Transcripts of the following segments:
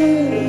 Hey.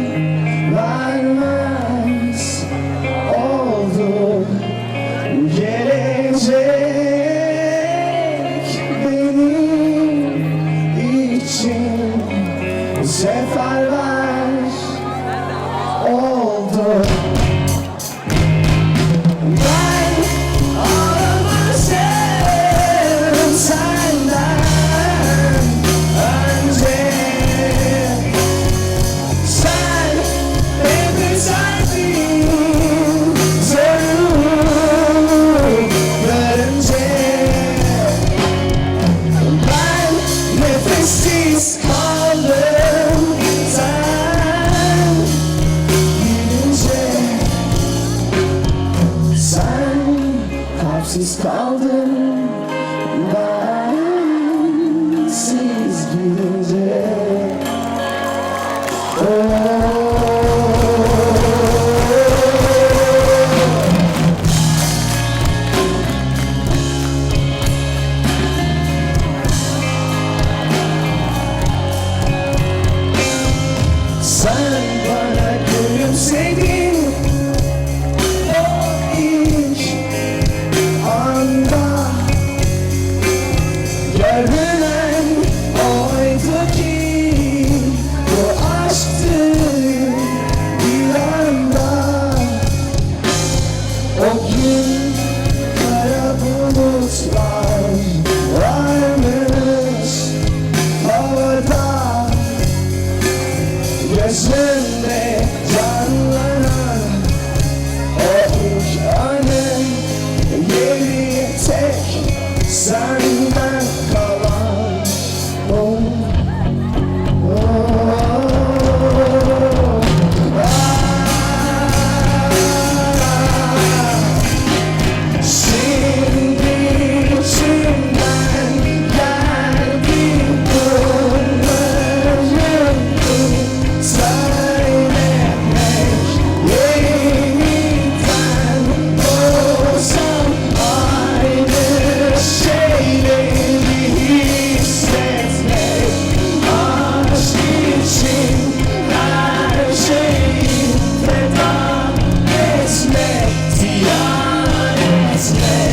Stay.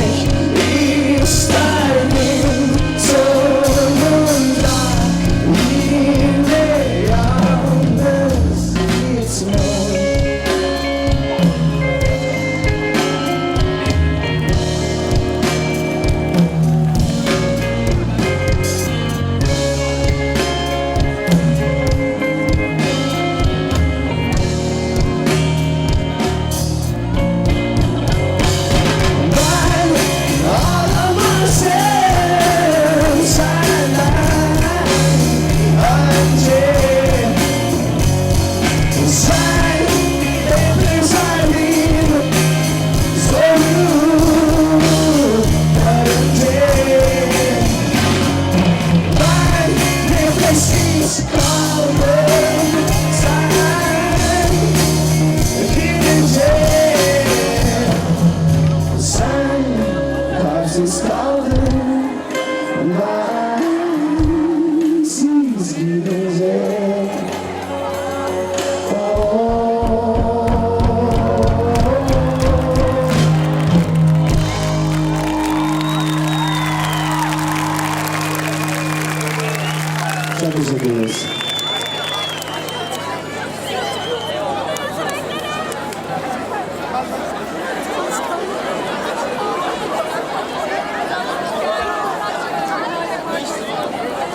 teşekkür ederiz.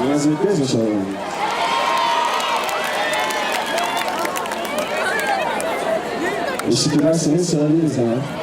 Biraz bekleriz mi şöyle? Eşlik ederseniz söyleriz hemen.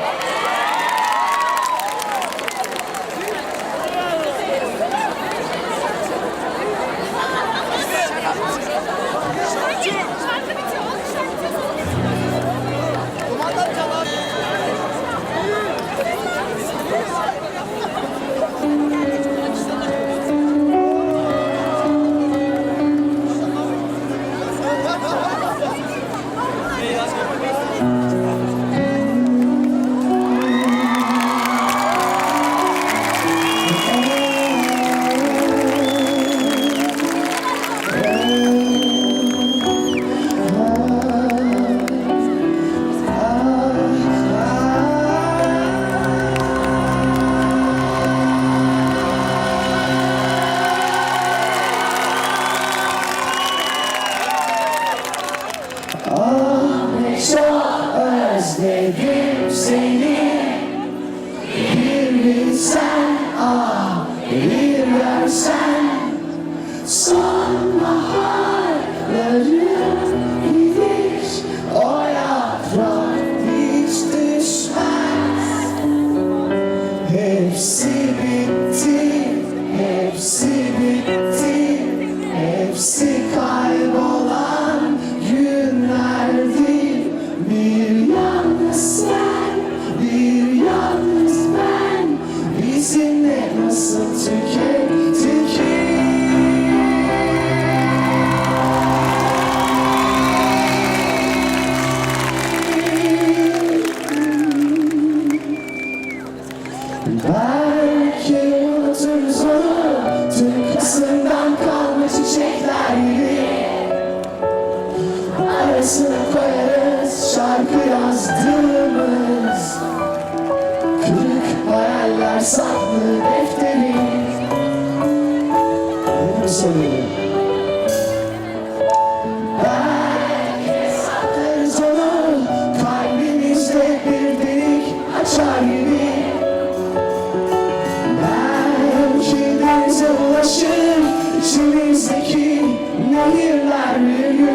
越来越远。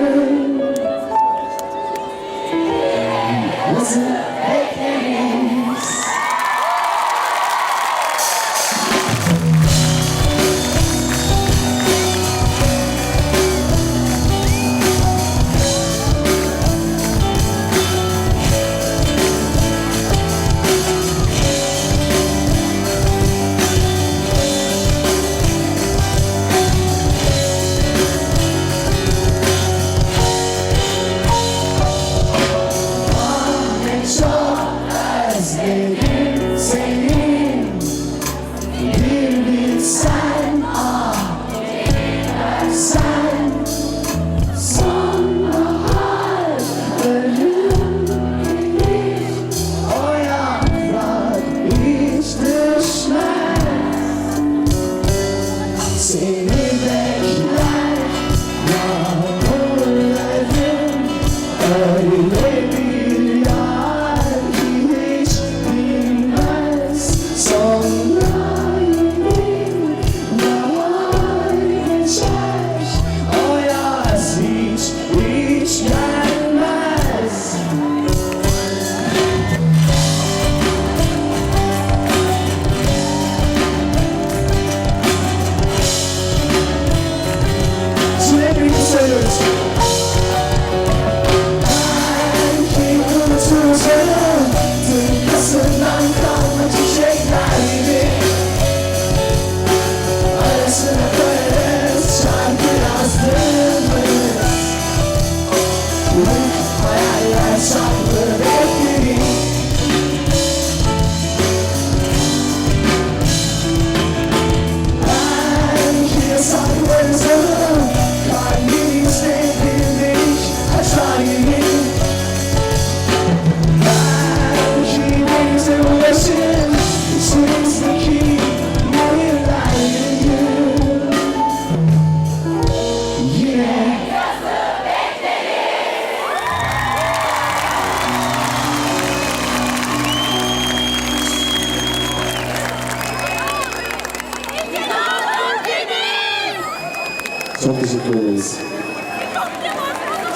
Çok teşekkür ederiz.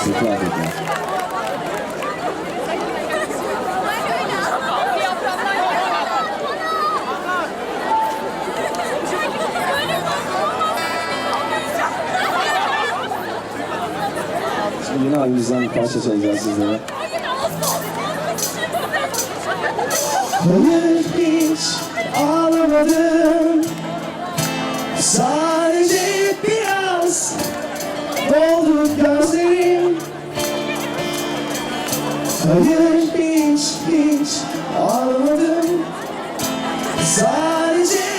Süper tekrar. Şimdi yine abimizden bir parça çalacağız sizlere. Hayır hiç ağlamadım gözlerim. Hayır hiç hiç ağlamadım Sadece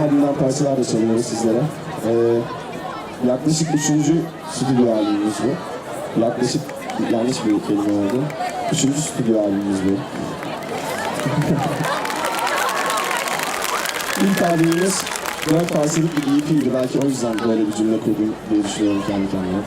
albümden parçalar da çalıyoruz sizlere. Ee, yaklaşık üçüncü stüdyo albümümüz bu. Yaklaşık yanlış bir kelime oldu. Üçüncü stüdyo albümümüz bu. İlk albümümüz dört parçalık bir EP'ydi. Belki o yüzden böyle bir cümle kurdum diye düşünüyorum kendi kendime.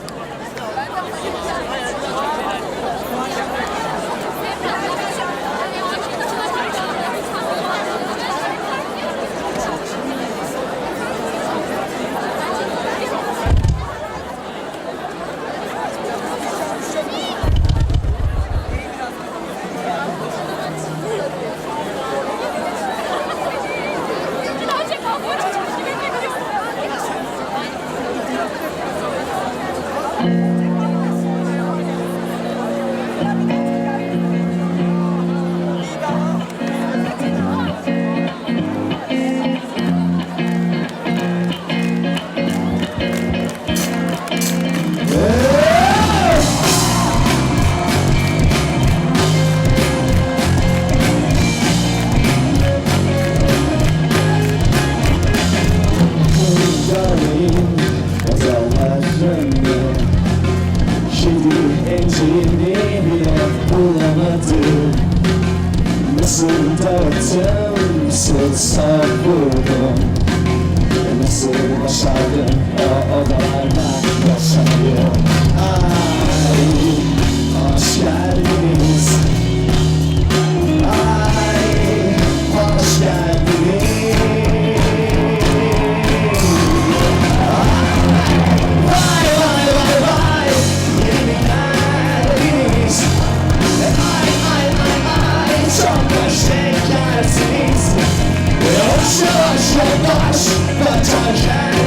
Watch the dungeon.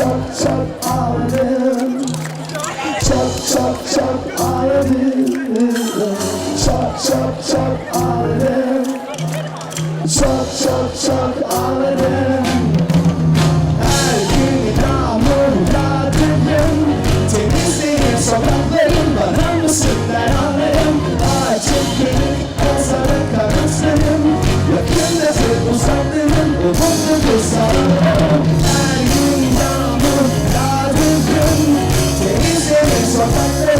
So.